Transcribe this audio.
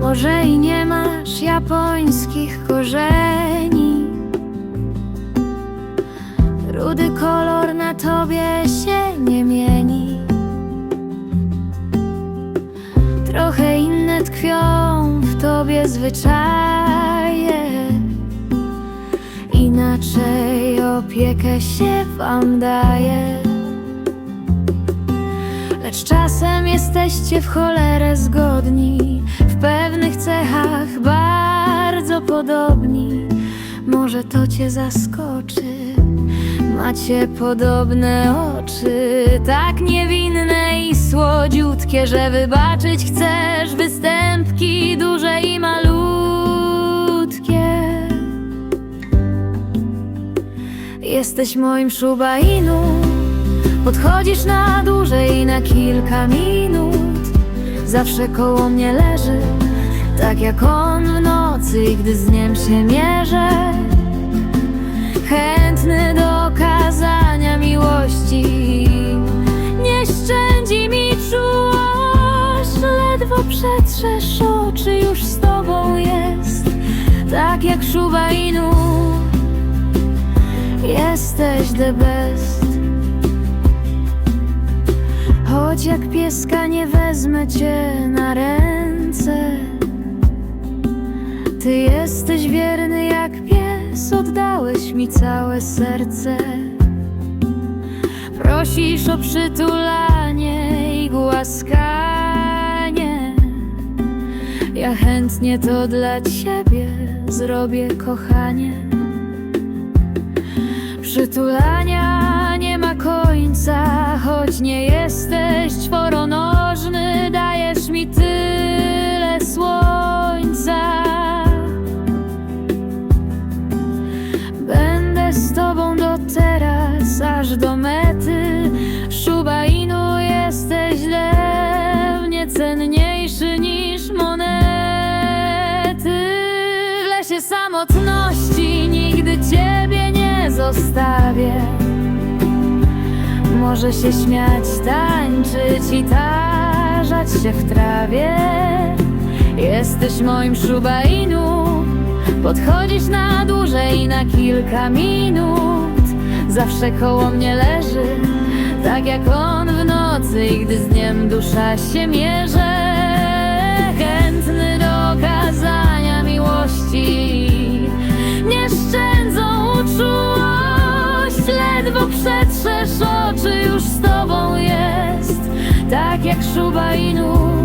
Może i nie masz japońskich korzeni. Rudy kolor na tobie zwyczaje. Inaczej opiekę się wam daje. Lecz czasem jesteście w cholerę zgodni. W pewnych cechach bardzo podobni. Może to cię zaskoczy. Macie podobne oczy. Tak niewinne i słodziutkie Że wybaczyć chcesz występki Duże i malutkie Jesteś moim szubainu Podchodzisz na dłużej na kilka minut. Zawsze koło mnie leży Tak jak on w nocy, gdy z dniem się mierzę. Chętny do okazania miłości. Nie szczędzi mi czułość Ledwo przetrzesz oczy, już z tobą jest. Tak jak szubainu Jesteś the best. Choć jak pieska nie wezmę cię na ręce. Ty jesteś wierny jak pies, oddałeś mi całe serce. Prosisz o przytulanie i głaskanie. Ja chętnie to dla ciebie zrobię, kochanie Przytulania nie ma końca, choć nie jesteś czworonożny, dajesz mi tyle słońca. Będę z tobą do teraz, aż do mety. Może się śmiać, tańczyć i tarzać się w trawie. Jesteś moim szubainu. Podchodzisz na dłużej na kilka minut. Zawsze koło mnie leży, tak jak on w nocy, gdy z dniem dusza się mierzy. Chętny do Ledwo przetrzesz oczy, już z tobą jest, tak jak szubainu.